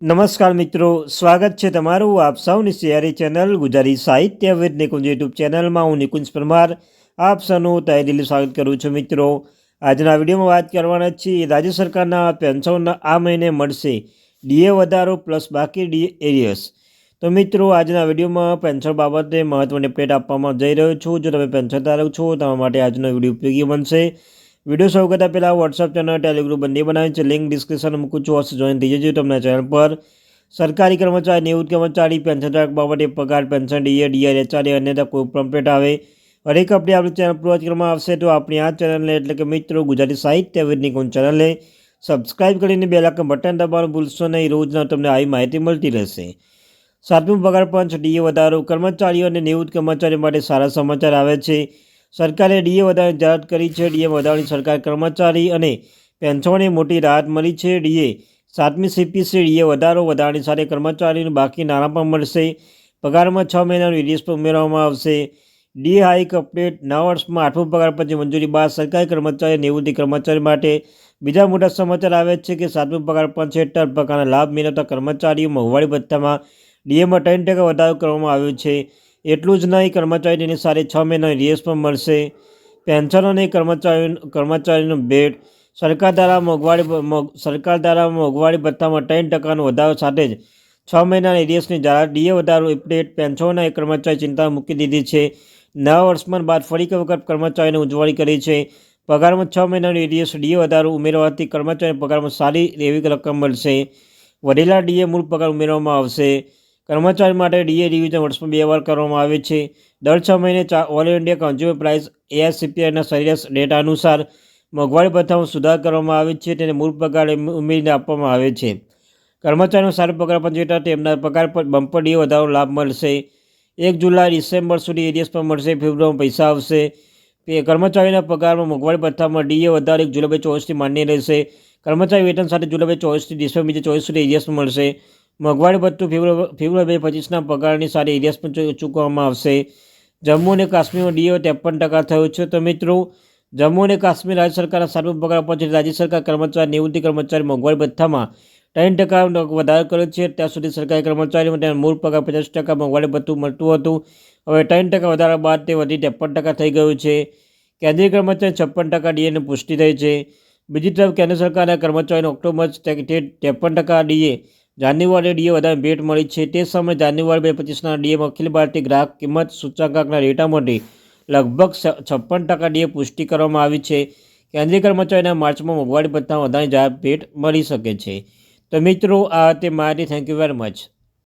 નમસ્કાર મિત્રો, સ્વાગત છે તમારું આપ સૌની સિયારી ચેનલ ગુજરાતી સાહિત્ય વિદ નિકુંજ યુટ્યુબ ચેનલમાં. હું નિકુંજ પરમાર, આપ સૌનું તહે દિલ્હી સ્વાગત કરું છું મિત્રો. આજના વિડીયોમાં વાત કરવાના છીએ, રાજ્ય સરકારના પેન્શનના આ મહિને મળશે ડીએ વધારો પ્લસ બાકી ડીએ એરિયસ. તો મિત્રો, આજના વિડીયોમાં પેન્શન બાબતે મહત્ત્વની અપડેટ આપવામાં જઈ રહ્યો છું. જો તમે પેન્શન ધારક છો તમારા માટે આજનો વીડિયો ઉપયોગી બનશે. વીડિયો શરૂ કરતાં પહેલાં વોટ્સઅપ ચેનલ ટેલિગ્રુપ બંને બનાવી છે. લિંક ડિસ્ક્રિપ્શન મૂકું છું. અવશ્ય જોઈન થઈ જજો તમને ચેનલ પર. સરકારી કર્મચારી, નિવૃત્ત કર્મચારી પેન્શન ધારક બાબતે પગાર પેન્શન ડીએ ડીઆર એચઆરએ અન્યથા કોઈ પ્રમ્પેટ આવે. હરેક અપડેટ આપણી ચેનલ પર કરવામાં આવશે. તો આપણી આ ચેનલને એટલે કે મિત્રો, ગુજરાતી સાહિત્ય વિદની કોણ ચેનલને સબસ્ક્રાઇબ કરીને બે લાખ બટન દબાવવાનું ભૂલશો નહીં. રોજના તમને આવી માહિતી મળતી રહેશે. સાતમું પગાર પંચ ડીએ વધારો, કર્મચારીઓ અને નિવૃત્ત કર્મચારીઓ માટે સારા સમાચાર આવે છે. સરકારે ડીએ વધારાની જાહેરાત કરી છે. ડીએ વધારાની સરકાર કર્મચારી અને પેન્શનોને મોટી રાહત મળી છે. ડીએ સાતમી સીપીસી ડીએ વધારો, વધારાની સાથે કર્મચારીનું બાકી નાણાં પણ મળશે. પગારમાં છ મહિનાનું ઇડીએસ પણ ઉમેરવામાં આવશે. ડી હાઇક અપડેટ, નવ વર્ષમાં આઠમું પગાર પછી મંજૂરી બાદ સરકારી કર્મચારી નિવૃત્તિ કર્મચારી માટે. બીજા મોટા સમાચાર આવે છે કે સાતમું પગાર પંચ હેઠળ પ્રકારના લાભ મેળવતા કર્મચારીઓ મોંઘવારી ભથ્થામાં ડીએમાં ત્રણ ટકા વધારો કરવામાં આવ્યો છે. એટલું જ નહીં કર્મચારીને સાથે છ મહિના રિએસ પણ મળશે. પેન્શન અને કર્મચારી કર્મચારીનો ભેટ. સરકાર દ્વારા મોંઘવારી સરકાર દ્વારા મોંઘવારી ભથ્થામાં ત્રણ ટકાનો વધારો સાથે જ છ મહિનાના એરિયસની જાહેરાત ડીએ વધારો અપડેટ પેન્શનના કર્મચારી ચિંતા મૂકી દીધી છે. નવા વર્ષમાં બાદ ફરી એક વખત કર્મચારીને ઉજવણી કરી છે. પગારમાં છ મહિનાની એરિયસ ડીએ વધારો ઉમેરવાથી કર્મચારી પગારમાં સારી એવી રકમ મળશે. વધેલા ડીએ મૂળ પગાર ઉમેરવામાં આવશે. કર્મચારી માટે ડીએ રિવિઝન વર્ષમાં બે વાર કરવામાં આવે છે. દર છ મહિને ઓલ ઇન્ડિયા કન્ઝ્યુમર પ્રાઇસ એઆરસીપીઆઈના સરેરાશ ડેટા અનુસાર મોંઘવારી ભથ્થામાં સુધાર કરવામાં આવે છે તેને મૂળ પગાર ઉમેરીને આપવામાં આવે છે. કર્મચારીનો સારો પગાર પણ જેટલા તેમના પગાર પર બમ્પર ડીએ વધારો લાભ મળશે. એક જુલાઈ, ડિસેમ્બર સુધી એરિયસ પણ મળશે, ફેબ્રુઆરીમાં પૈસા આવશે. કર્મચારીના પગારમાં મોંઘવારી ભથ્થામાં ડીએ વધારો એક જુલાઈ ચોવીસથી માન્ય રહેશે. કર્મચારી વેતન સાથે જુલાઈ ચોવીસથી ડિસેમ્બર બીજે ચોવીસ સુધી એરિયસ મળશે. મોંઘવારી ભથ્થું ફેબ્રુઆરી બે પચીસના પગારની સારી એરિયાસ પણ ચૂકવવામાં આવશે. જમ્મુ અને કાશ્મીરનો ડીઓ ત્રેપન ટકા થયો છે. તો મિત્રો, જમ્મુ અને કાશ્મીર રાજ્ય સરકારના સાતમું પગાર પછી રાજ્ય સરકાર કર્મચારી, નિવૃત્તિ કર્મચારી મોંઘવારી ભથ્થામાં ત્રણ ટકા વધારો કર્યો છે, ત્યાં સુધી સરકારી કર્મચારીઓ તેના મૂળ પગાર પચાસ ટકા મોંઘવારી ભથ્થું મળતું હતું. હવે ત્રણ ટકા વધારા બાદ તે વધી ત્રેપન ટકા થઈ ગયું છે. કેન્દ્રીય કર્મચારી છપ્પન ટકા ડીએની પુષ્ટિ થઈ છે. બીજી તરફ કેન્દ્ર સરકારના કર્મચારીઓને ઓક્ટોબર ત્રેપન ટકા ડીએ જાન્યુઆરી ડીએ વધારે ભેટ મળી છે. તે સમયે જાન્યુઆરી બે પચીસના ડીએમાં અખિલ ભારતીય ગ્રાહક કિંમત સૂચકાંકના ડેટા માટે લગભગ છપ્પન ટકા ડીએ પુષ્ટિ કરવામાં આવી છે. કેન્દ્રીય કર્મચારીના માર્ચમાં મોંઘવારી ભથ્થા વધારે ભેટ મળી શકે છે. તો મિત્રો, આ તે માહિતી થેન્ક યુ વેરી મચ